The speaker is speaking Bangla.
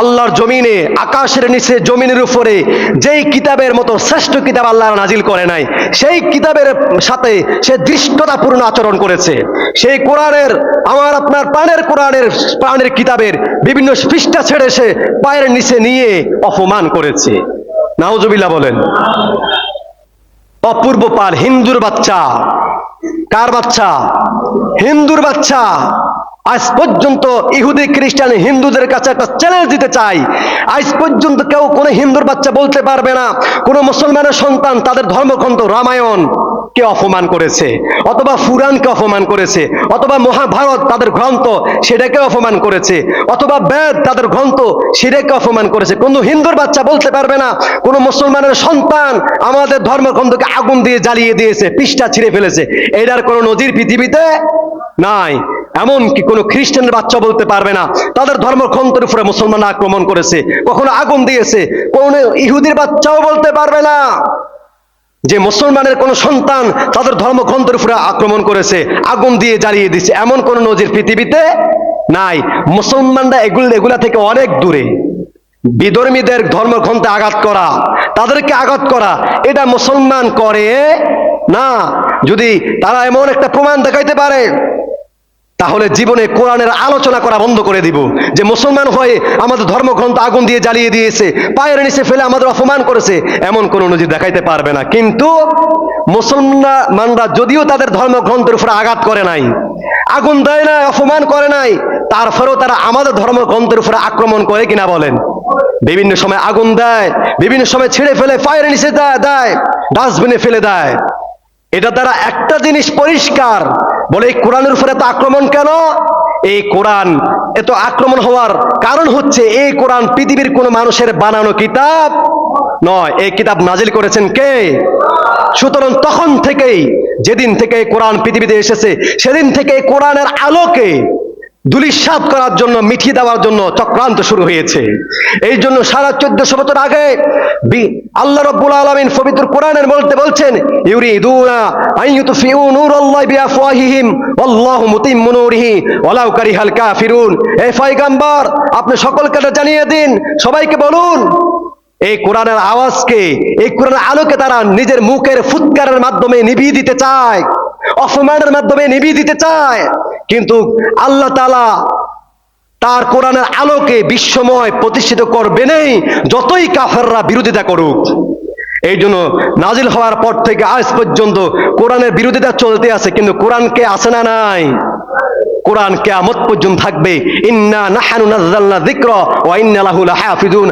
আল্লাহর জমিনে, আকাশের নিচে, জমিনের উপরে, যেই কিতাবের মতো শ্রেষ্ঠ কিতাব আল্লাহ নাজিল করে নাই, সেই কিতাবের সাথে সে দৃষ্টতাপূর্ণ আচরণ করেছে। সেই কোরআনের, আমার আপনার প্রাণের কোরআনের, প্রাণের কিতাবের বিভিন্ন পৃষ্ঠা ছেড়ে সে পায়ের নিচে নিয়ে অপমান করেছে। নাউজুবিল্লাহ বলেন, অপূর্ব পাল, হিন্দুর বাচ্চা। কার বাচ্চা? হিন্দুর বাচ্চা। আজ পর্যন্ত ইহুদি, খ্রিস্টান, হিন্দুদের কাছে একটা চ্যালেঞ্জ দিতে চাই। আজ পর্যন্ত কেউ কোনো হিন্দুর বাচ্চা বলতে পারবে না। কোনো মুসলমানের সন্তান তাদের ধর্মগ্রন্থ রামায়ণ কে অপমান করেছে, অথবা ফুরানকে অপমান করেছে, অথবা মহাভারত তাদের গ্রন্থ সেটাকে অপমান করেছে, অথবা বেদ তাদের গ্রন্থ সেটাকে অপমান করেছে। কোনো হিন্দুর বাচ্চা বলতে পারবে না। কোনো মুসলমানের সন্তান আমাদের ধর্মগ্রন্থকে আগুন দিয়ে জ্বালিয়ে দিয়েছে, পৃষ্ঠা ছিঁড়ে ফেলেছে। এটার কোনো নজির পৃথিবীতে নাই। এমনকি কোনো খ্রিস্টানের বাচ্চা বলতে পারবে না। তাদের ধর্মগ্রন্থের উপরে মুসলমান আক্রমণ করেছে, কখনো আগুন দিয়েছে কোনো ইহুদির বাচ্চাও বলতে পারবে না। যে মুসলমানের কোন সন্তান তাদের ধর্মগ্রন্থের উপরে আক্রমণ করেছে, আগুন দিয়ে জ্বালিয়ে দিচ্ছে এমন কোন নজির পৃথিবীতে নাই। মুসলমানরা এগুলো, এগুলা থেকে অনেক দূরে। বিধর্মীদের ধর্মগ্রন্থে আঘাত করা, তাদেরকে আঘাত করা, এটা মুসলমান করে না। যদি তারা এমন একটা প্রমাণ দেখাইতে পারে তাহলে জীবনে কোরআনের আলোচনা করা বন্ধ করে দিব। যে মুসলমান হয়ে আমাদের ধর্মগ্রন্থ আগুন দিয়ে জ্বালিয়ে দিয়েছে, পায়ের নিচে ফেলে আমাদের অপমান করেছে, এমন কোনো নজির দেখাইতে পারবে না। কিন্তু মুসলমানরা যদিও তাদের ধর্মগ্রন্থের উপরে আঘাত করে নাই, আগুন দেয় নাই, অপমান করে নাই, তারপরেও তারা আমাদের ধর্মগ্রন্থের উপরে আক্রমণ করে কিনা বলেন? বিভিন্ন সময় আগুন দেয়, বিভিন্ন সময় ছেড়ে ফেলে, পায়ের নিচে দেয় দেয়, ডাস্টবিনে ফেলে দেয়। এটা তারা একটা জিনিস পরিষ্কার। বলে এই কোরআনের উপরে এত আক্রমণ কেন? এই কোরআন এত আক্রমণ হওয়ার কারণ হচ্ছে এই কোরআন পৃথিবীর কোনো মানুষের বানানো কিতাব নয়। এই কিতাব নাজিল করেছেন কে? সুতরাং তখন থেকেই, যেদিন থেকে কোরআন পৃথিবীতে এসেছে, সেদিন থেকে কোরআনের আলোকে দুলিশাত করার জন্য, মিঠিয়ে দেওয়ার জন্য চক্রান্ত শুরু হয়েছে। এই জন্য সারা চোদ্দশো বছর আগে আল্লাহ রব্বুল আলমিন পবিত্র কোরআনের বলতে বলছেন, ইউরিদুনা আইয়ুতফিউ নূরাল্লাহি বিআফওয়াহিহিম, ওয়াল্লাহু মুতিম্মু নূরিহি, ওয়ালাউ কারিহাল কাফিরুন। পয়গম্বর, আপনি সকলকে জানিয়ে দিন, সবাইকে বলুন, এই কোরআনের আওয়াজকে, এই কোরআনের আলোকে তারা নিজের মুখের ফুৎকারের মাধ্যমে নিভিয়ে দিতে চায়, অপমানের মাধ্যমে নিভিয়ে দিতে চায়। কিন্তু আল্লাহ তালা তার কোরআনের আলোকে বিশ্বময় প্রতিষ্ঠিত করবেনই যতই কাফেররা বিরোধিতা করুক। এই জন্য নাজিল হওয়ার পর থেকে আজ পর্যন্ত কোরআনের বিরোধিতা চলতে আছে, কিন্তু কোরআনকে আছে না নাই? কোরআন কেয়ামত পর্যন্ত থাকবে। ইন্না নাহানু নাযালনা যিকরা ওয়া ইন্না লাহু লাহাফিজুন।